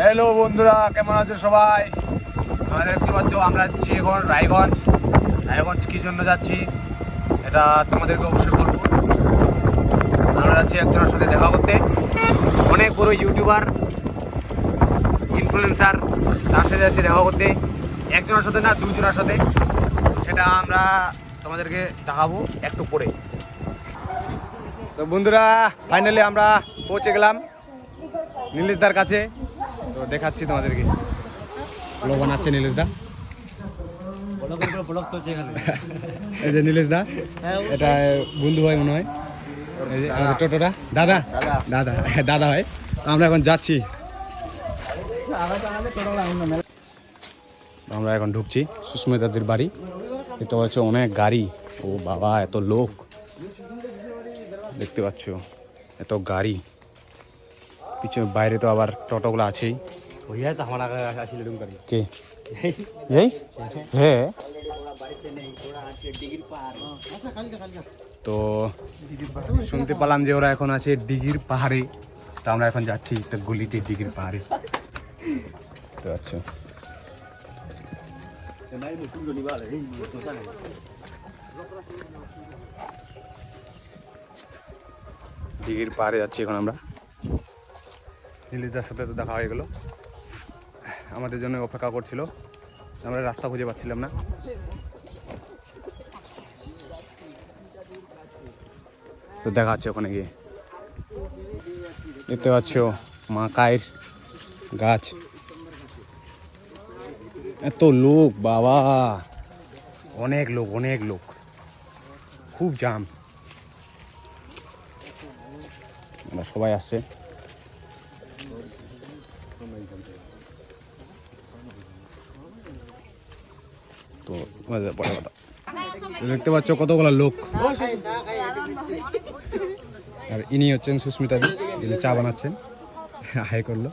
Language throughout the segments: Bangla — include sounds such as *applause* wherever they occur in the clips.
হ্যালো বন্ধুরা, কেমন আছো সবাই? আমাদের দেখতে পাচ্ছ, আমরা যাচ্ছি এখন রায়গঞ্জ। রায়গঞ্জ কি জন্য যাচ্ছি, এটা তোমাদেরকে অবশ্যই বলব। আমরা যাচ্ছি একজনের সাথে দেখা করতে। অনেক বড় ইউটিউবার ইনফ্লুয়েন্সার তার সাথে যাচ্ছি দেখা করতে। একজনের সাথে না দুজনের সাথে। সেটা আমরা তোমাদেরকে দেখাবো একটু পরে। তো বন্ধুরা ফাইনালি আমরা পৌঁছে গেলাম। নীলেশদার কাছে। তো দেখাচ্ছি তোমাদেরকে। ব্লগ বানাচ্ছে নীলেশদা এই যে নীলেশ দা, এটা বন্ধু ভাই মনে হয়। এই যে টোটোটা। দাদা। দাদা। দাদা ভাই। আমরা এখন যাচ্ছি। আমরা এখন ঢুকছি সুস্মিতাদের বাড়ি। এতে হচ্ছে অনেক গাড়ি। ও বাবা, এত লোক। দেখতে পাচ্ছ, এত গাড়ি। পিছনে বাইরে তো আবার টোটোগুলো আছেই। কে? হ্যাঁ তো শুনতে পেলাম যে ওরা এখন আছে ডিগির পাহাড়ে। তো আমরা এখন যাচ্ছি একটা গলিতে ডিগির পাহাড়ে। তো আচ্ছা। ডিগির পাহাড়ে যাচ্ছি এখন আমরা। দিল্লিদার সাথে তো দেখা হয়ে গেল। আমাদের জন্য অপেক্ষা করছিল। আমরা রাস্তা খুঁজে পাচ্ছিলাম না। তো দেখা যাচ্ছে ওখানে গিয়ে। দেখতে পাচ্ছ মা কায়ের গাছ। এত লোক, বাবা। অনেক লোক অনেক লোক। খুব জাম। সবাই আসছে তো পরে কথা দেখতে পাচ্ছ কতগুলো লোক। আর ইনি হচ্ছেন সুস্মিতা ইনি চা বানাচ্ছেন। হাই করল।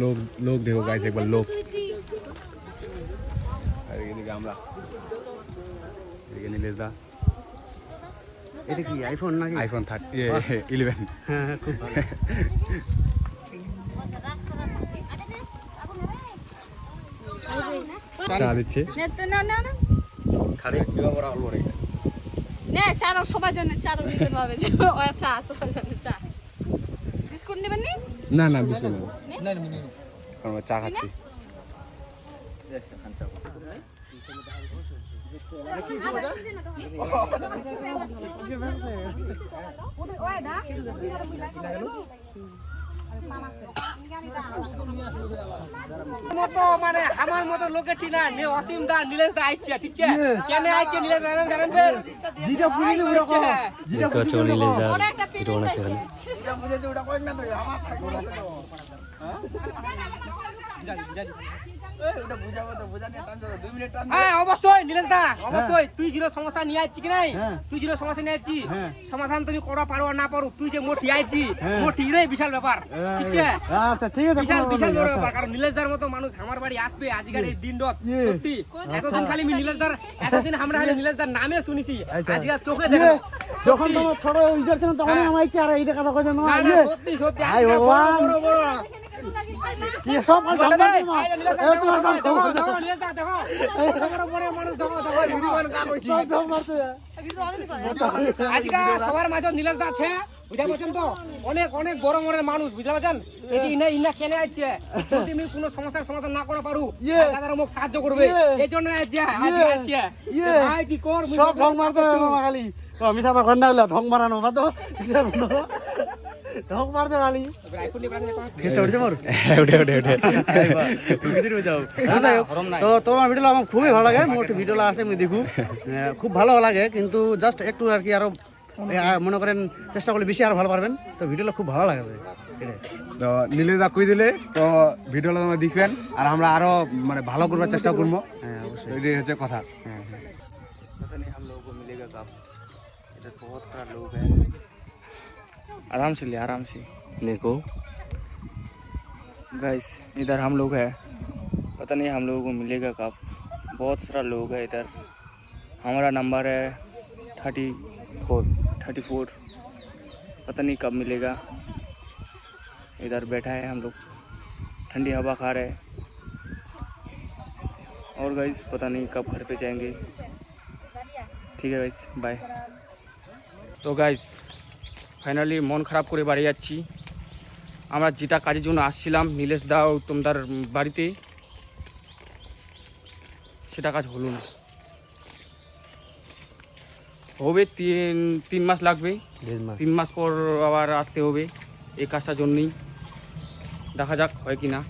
লোক লোক দেখো গাইছে একবার লোক। আর এদিকে আমরা। এদিকে নীলেশ দা। এটা কি আইফোন নাকি? আইফোন থাক ইলেভেন হ্যাঁ হ্যাঁ, খুব ভালো। চা দিচ্ছে। নে তো না না খালি কিবা করা হলো রে নে চারো সবার জন্য চারো দিতে পাবে ও আচ্ছা সবার জন্য চা। বিস্কুট নেবেন নি? না না বুঝলি না। না না আমরা চা খাচ্ছি। মতো মানে আমার মতো লোকে ঠিক না নে অসীম দা নীলেশ দা আইছে ঠিক আছে? কেন আইছে নীলেশ দা জানেন জানেন যেটা বুঝলি ওটা জিটা দেখতে পাচ্ছ নীলেশ দা ওরা একটা পেটি বানাচ্ছে এখানে হ্যাঁ অবশ্যই নীলেশ দা অবশ্যই। তুই জিরো সমস্যা নিয়ে আসছি কি নাই? তুই জিরো সমস্যা নিয়ে আসছি সমাধান তুমি করা পারো আর না পারো তুই যে মোটি আইছি মোটি রে বিশাল ব্যাপার। ঠিক আছে? আচ্ছা ঠিক বিশাল বিশাল বড় ব্যাপার কারণ নীলেশদার মতো মানুষ আমার বাড়ি আসবে আজকের এই দিন সত্যি। এতদিন খালি আমি নীলেশদার এতদিন আমরা খালি নামে শুনেছি। আজকে চোখে দেখো যখন তোমার ছোট ইজার ছিল তখনই আমার ইচ্ছা আর এইটা কথা কইছে না না না সত্যি সত্যি। হাই আজকে বড় ভগবান। বড় বড়। কি সব সবার মাঝে আছে বুঝতে পারছেন তো? অনেক অনেক বড় মনের মানুষ বুঝতে পারছেন এই যে ইনা ইনা কেনে আছে যদি আমি কোনো সমস্যার সমাধান না করে পারু ইয়ে। দাদারা মোক সাহায্য করবে। ইয়ে। এই জন্য আছে আজকে ইয়ে। আছে। ভাই কি কর সব ঢং তো ঘণ্টা মারানো বাদ। *laughs* ঢং মারছে খালি আইফোন নিয়ে বাড়ি উঠে উঠে উঠে তো তোমার ভিডিও আমার খুবই ভালো লাগে মোট ভিডিও আসে আমি দেখু। খুব ভালো লাগে কিন্তু জাস্ট একটু আর কি আরও মনে করেন চেষ্টা করলে বেশি আরও ভালো পারবেন। তো ভিডিওটা খুব ভালো লাগে তো নীলে দা কই দিলে? তো ভিডিওটা তোমরা দেখবেন আর আমরা আরও মানে ভালো করবার চেষ্টা করব। হ্যাঁ অবশ্যই। এটাই হচ্ছে কথা। হ্যাঁ হ্যাঁ। आराम से ले आराम से। देखो। गैस इधर हम लोग हैं। पता नहीं हम लोगों को मिलेगा कब। बहुत सारा लोग है इधर। हमारा नंबर है थर्टी फोर थर्टी फोर। पता नहीं कब मिलेगा। इधर बैठा है हम लोग। ठंडी हवा खा रहे और गाइस पता नहीं कब घर पे जाएँगे। ठीक है गाइस बाय तो गाइस ফাইনালি মন খারাপ করে বাড়ি যাচ্ছি। আমরা যেটা কাজের জন্য আসছিলাম নীলেশ দাও তোমদার বাড়িতে সেটা কাজ হলো না। হবে তিন তিন মাস লাগবে। তিন মাস পর আবার আসতে হবে এই কাজটার জন্যই। দেখা যাক হয় কি না